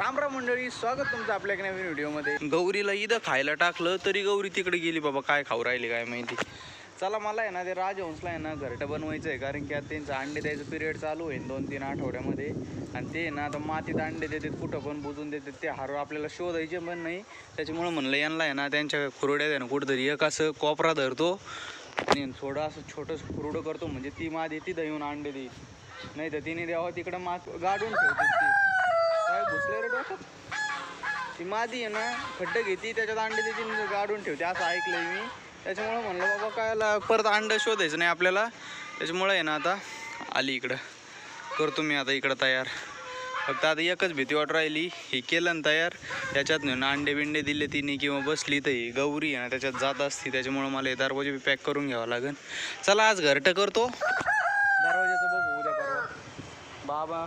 राम राम मंडळी स्वागत तुमचं आपल्या एका नवीन व्हिडिओमध्ये. गौरीला इथं खायला टाकलं तरी गौरी तिकडे गेली बाबा काय खाऊ राहिली काय माहिती? चला मला आहे ना ते राजहंसला आहे ना घरटं बनवायचं आहे कारण की आता त्यांचं अंडे द्यायचं पिरियड चालू होईल दोन तीन आठवड्यामध्ये. आणि ते ना आता मातीत अंडे देतात कुठं पण बुजून देतात ते हार आपल्याला शोधायचे पण नाही. त्याच्यामुळं म्हणलं यांना आहे ना त्यांच्या खुरड्यात आहे ना कुठंतरी एक असं कोपरा धरतो. आणि थोडं असं छोटंसं खुरडं करतो म्हणजे ती मादी तिथं येऊन अंडे देईल. नाही तर तिने द्यावं तिकडं मात गाडून ठेवते घुसलं रे डोक्यात. ती मादी आहे ना खड्ड घेते त्याच्यात अंडे देते गाडून ठेवते. असं ऐकलंय मी. त्याच्यामुळं म्हणलं बाबा कायला परत अंडं शोधायचं नाही आपल्याला. त्याच्यामुळं आहे ना आता आली इकडं. करतो मी आता इकडं तयार. फक्त आता एकच भीती वाट राहिली. हे केलं ना तयार. त्याच्यात ना अंडे बिंडे दिले तिने किंवा बसली तर ही गौरी आहे ना त्याच्यात जात असती. त्याच्यामुळं मला हे दरवाजे पॅक करून घ्यावं लागेल चला आज घरटं करतो. दरवाजाचं बघू. बाबा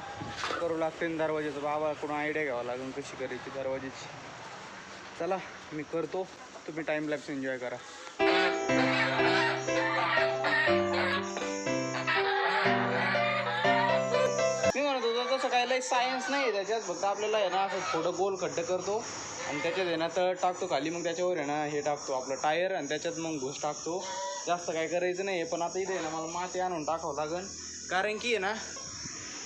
करू लागते ना दरवाजाचं बाबाकडून आयडिया घ्यावा लागेल कशी करायची दरवाजेची. चला मी करतो. तुम्ही टाइम लॅप्स एन्जॉय करा. मी म्हणत होतो तसं काय लई सायन्स नाही आहे त्याच्यात. फक्त आपल्याला आहे ना असं थोडं गोल खड्डं करतो. आणि त्याच्यात आहे ना तळ टाकतो खाली. मग त्याच्यावर आहे ना हे टाकतो आपलं टायर आणि त्याच्यात मग घुस टाकतो. जास्त काय करायचं नाही पण आता इथे आहे ना मला माती आणून टाकावं लागेल. कारण की आहे ना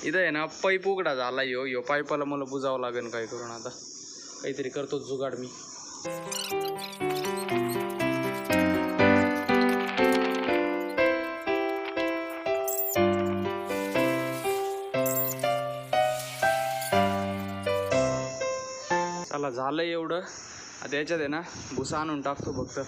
इथं आहे ना पाईप उघडा झाला यो यो. पाईपाला मला बुजावं लागेल काय करून आता. काहीतरी करतो जुगाड मी. चला झालं एवढं. आता याच्यात आहे ना भुसा आणून टाकतो फक्त.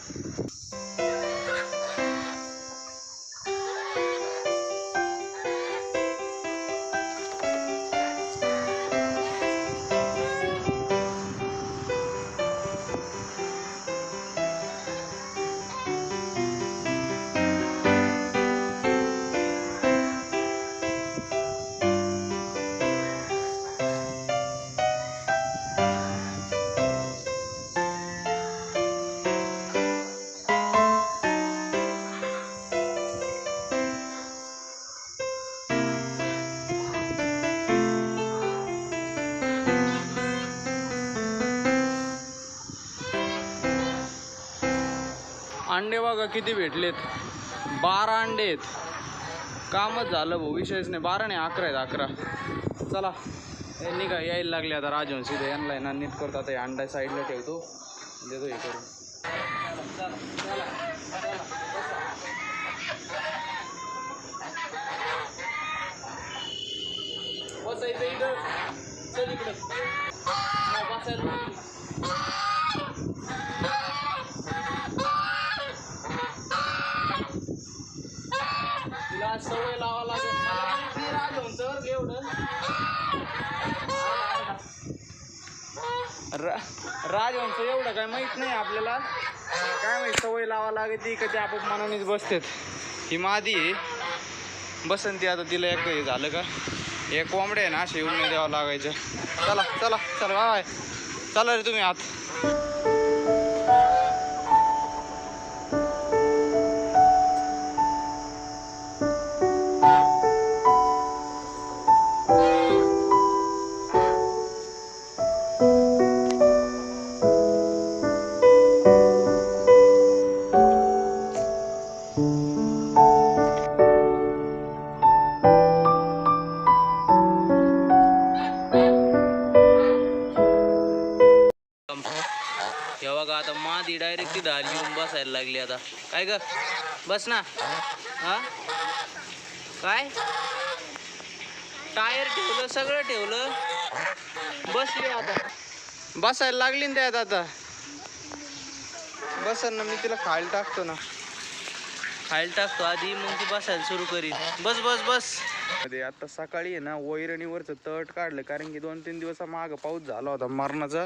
अंडे बघा किती भेटलेत? बारा अंडे आहेत. कामच झालं भाऊ विषयच नाही. बारा नाही अकरा आहेत अकरा. चला यांनी का यायला लागले आता राजवंशी इथे यांना आहे नीट करतो. आता हे अंडा साईडला ठेवतो. देतो हे करून. बसायचं चल इकडं. बसायला तिला सवय लावा लागेल मला माहिती राजहंस बरं का एवढं रा- राजहंस एवढं काय माहीत नाही आपल्याला. काय माहीत सवय लावा लागते का ते आपोआप मनानेच बसतात. ही मादी आहे. बसंती आता तिला एक हे झालं का? एक कोंबडे आहे ना असे येऊन द्यावं लागायचं. चला चला चला बाय. चला रे तुम्ही आत. डायरेक्ट ती आली येऊन बसायला लागली आता. काय ग? बस ना. हा? काय? टायर ठेवलं सगळं ठेवलं. बसली आता. बसायला लागली ना त्यात आता. बसन ना मी तिला खायला टाकतो ना. खायला टाकतो आधी मग ती बसायला सुरू करीन. बस बस बस. अरे आता सकाळी आहे ना वैरणीवरचं तट काढलं कारण की दोन तीन दिवसा मागं पाऊस झाला होता मरणाचा.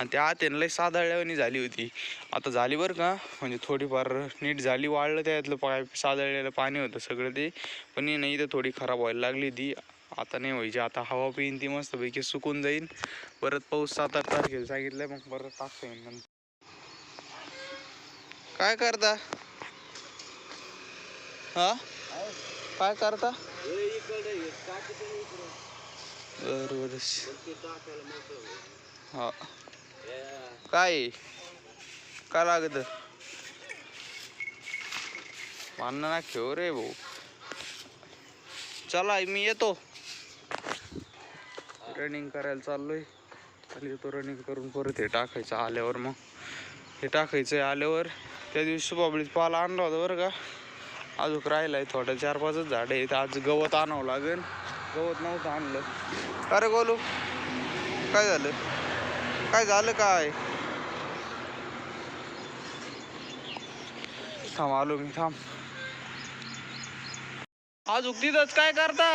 आणि त्या आत लय सादळल्यावानी झाली होती. आता झाली बरं का म्हणजे थोडीफार नीट झाली वाळलं त्यातलं पाय सादळलेलं पाणी होतं सगळं ते. पण हे नाही तर थोडी खराब व्हायला लागली ती आता नाही व्हायची आता हवा पिईन ती मस्तपैकी सुकून जाईन. परत पाऊस सात आठ तारखेला सांगितलंय मग परत टाकता येईल नंतर. काय करता? हा? काय करता? बरोबर हा. काय? काय लागत? भांडण ना खेळ रे भाऊ. चला मी येतो. रनिंग करायला चाललोय. खाली येतो रनिंग करून परत हे टाकायचं आल्यावर मग. हे टाकायचं आल्यावर त्या दिवशी सुपाबळीत पाला आणला होता बरं का. अजून राहिलाय थोडं चार पाचच झाड आहेत. आज गवत आणावं लागेल. गवत नव्हतं आणलं. अरे गोलू काय झालं? काय झालं काय? थांब आलो मी थांब. अजून तिथंच काय करता?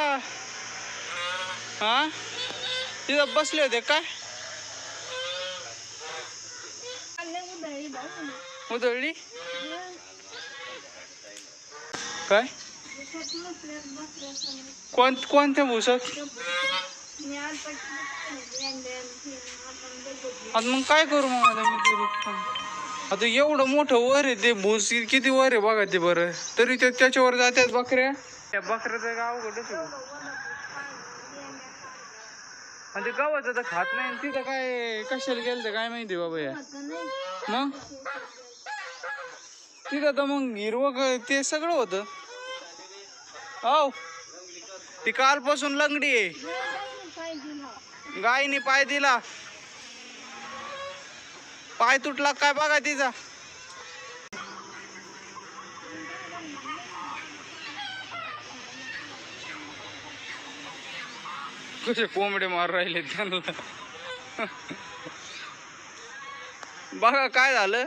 हा? तिथं बसले होते काय? उधळली? काय? कोण कोणत्या भुसात आता मग काय करू मग आता मी आता एवढं मोठं वर आहे ते भूस किती वर आहे बघा ते बरं. तरी ते त्याच्यावर जातात बकऱ्या. त्या बकऱ्याचं गाव आणि म्हणजे गावाचं तर खात नाही आणि तिथं काय कशाला गेलं काय माहिती बाबा या? मग? तिथं तर मग हिरवं ते सगळं होतं. हो ती कालपासून लंगडी आहे. गायनी पाय दिला. पाय तुटला काय बघा तिचा. कसे कोंबडे मार राहिले त्यांना. बघा काय झालं.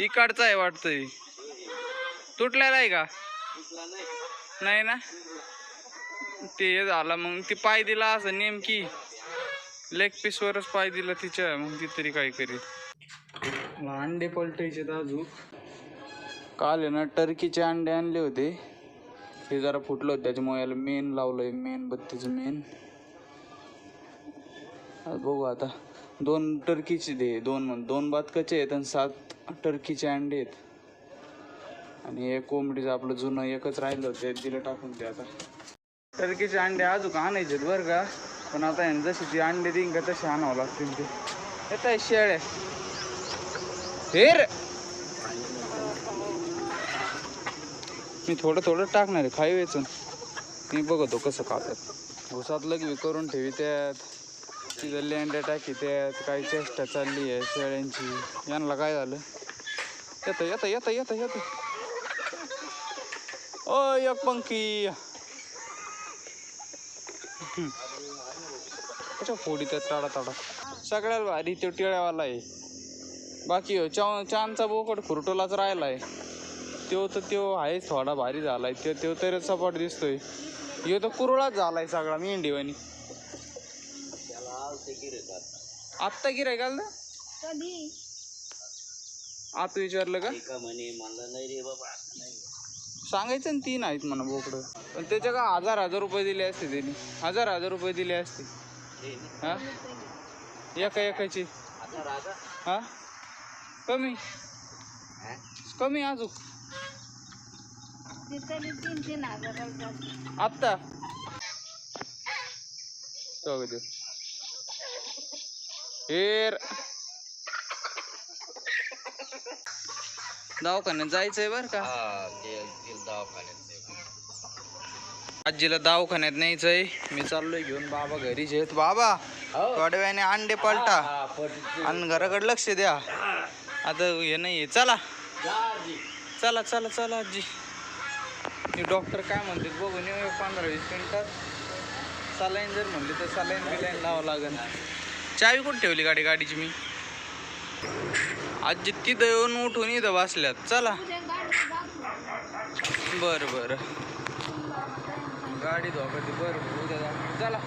इकडचा आहे वाटतंय. तुटलेला आहे का? नाही ना? ते झाला झालं मग ती पाय दिला असं नेमकी. लेग पीसवरच पाय दिला तिच्या मग ती तरी काय करेल. अंडे पलटायचे दाजू काल आहे ना टर्कीचे अंडे आणले होते. हे जरा फुटलं होतं त्याच्यामुळे याला मेन लावलंय मेन बत्तीचं मेन बघू आता. दोन टर्कीचे दे दोन म्हण दोन बातकाचे आहेत आणि सात टर्कीचे अंडे आहेत. आणि एक कोंबडीचं आपलं जुनं एकच राहिलं होतं ते दिलं टाकून ते आता. टर्कीचे अंडे अजून आणायचे आहेत बरं का? पण आता आहे जशी ती अंडे देईन का तसे आणावं लागतील ते. येत आहे शेळ्या. हेर मी थोडं थोडं टाकणार आहे खाई वेचून. मी बघतो कसं खातात. भुसात लगवी करून ठेवी त्यात. तिथं लेंड्या टाकी त्यात काही चेष्टा चालली आहे शेळ्यांची. यांना काय झालं? येतं येतं येतं येतं येतं. ओ एक पंखी. कशा फोडी त्यात ताडा ताडा? सगळ्यात भारी तो टिळ्यावाला आहे. बाकी हो चा चांदचा बोकड खुरटोलाच आहे तो तर तो आहे थोडा भारी झालाय. तो तो तरी सपाट दिसतोय. ह्यो तर कुरळाच झालाय सगळा मेंढीवानी आत्ता गिराय घाल ना कधी? आत विचारलं का? म्हणे मला नाही रे बाबा नाही. सांगायचं ना तीन आहेत म्हणा बोकडं. पण त्याच्या का हजार हजार रुपये दिले असते त्यांनी. हजार हजार रुपये दिले असते. हे हा? एका एकाची. आता राजा हा? कमी. कमी अजून. ते तरी तीन तीन हजार आत्ता. चौघ देऊ हेर दवाखान्यात जायचंय बर का? आजीला दवाखान्यात न्यायचंय. मी चाललोय घेऊन. बाबा घरीच आहेत. बाबा थोड्या वेळाने अंडे पलटा. आणि घराकडे लक्ष द्या. आता हे नाही चला. चला चला चला आजी. हे डॉक्टर काय म्हणतात बघून येऊ पंधरा वीस मिनिटात. सलाईन जर म्हणली तर सलाईन बिलाईन लावावं लागेल. चावी कुठे ठेवली गाडी गाडीची मी? आज तिथं येऊन उठून इथं बसल्यात. चला. बरं बरं. गाडी धोका बरं बरं. उद्या चला.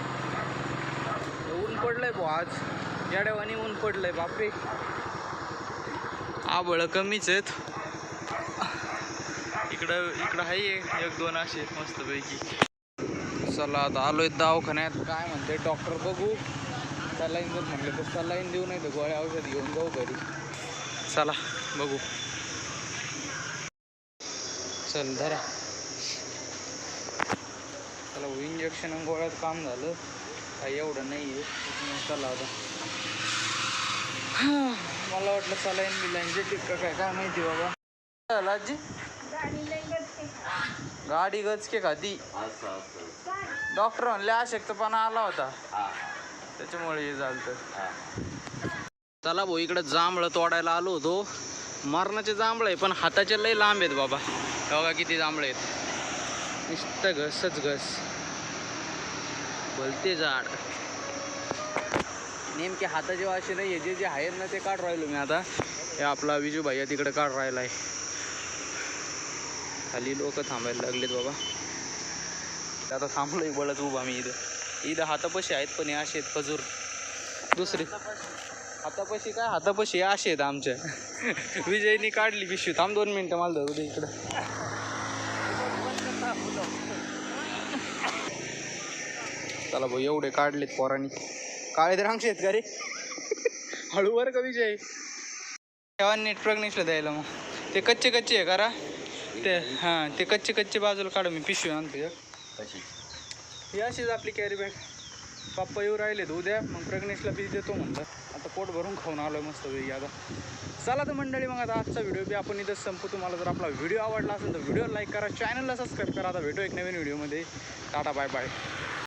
ऊन पडलंय भाऊ आज. याड्यावानी ऊन पडलंय बापरे. आबळ कमीच आहेत. इकडं इकडं आहे एक दोन असे मस्तपैकी. चला आता आलोय दवाखान्यात. काय म्हणते डॉक्टर बघू. सलाईन जर म्हणलं तर सलाईन देऊ नाही तर गोळ्या औषध घेऊन जाऊ घरी. चला बघू. चल धरा. चला इंजेक्शन आणि गोळ्यात काम झालं. काही एवढं नाही आहे चला आता. मला वाटलं सलाईन बिलाईनचे टिक्का काय काय माहिती बाबा. झालं आजी. गाडी गचके खाती. डॉक्टर म्हणले अशक्तपणा आला होता. हा. त्याच्यामुळे हे झालं चला भाऊ इकडे जांभळं तोडायला आलो होतो. मरणाचे जांभळं आहे पण हाताचे लय लांब आहेत बाबा. बघा किती जांभळ आहेत. नुसतं घसच घस. भलते झाड. नेमके हाताचे वाशी नाही जे जे आहेत ना ते काढ राहिलो मी आता. हे आपला विजू भाई तिकडे काढ राहिला आहे खाली लोक थांबायला लागलेत बाबा. आता थांबलोय बळच उभा मी इथं. इथं हातापशी आहेत पण हे असे आहेत खजूर. दुसरी. हातापाशी काय? हातापाशी असे आहेत आमच्या विजयनी काढली पिशवी. थांब दोन मिनिटं मला धरू दे इकडं. चला भाऊ एवढे काढलेत पोरांनी. काळे तर रांगशे आहेत का रे? हळूवर का विजय? नीट प्रग्नेशला द्यायला मग. ते कच्चे कच्चे आहे करा ते हां ते कच्चे कच्चे बाजूला काढू मी पिशवी आणतो एक. कशी ही अशीच आपली कॅरी बॅग पप्पा येऊ राहिलेत उद्या मग प्रग्नेशला बी देतो म्हणलं. आता पोट भरून खाऊन आलोय मस्त वेळी आता. चला तर मंडळी मग आता आजचा व्हिडिओ बी आपण इथंच संपू तुम्हाला जर आपला व्हिडिओ आवडला असेल तर व्हिडिओ लाईक करा चॅनलला सबस्क्राईब करा. आता भेटू एक नवीन व्हिडिओमध्ये टाटा बाय बाय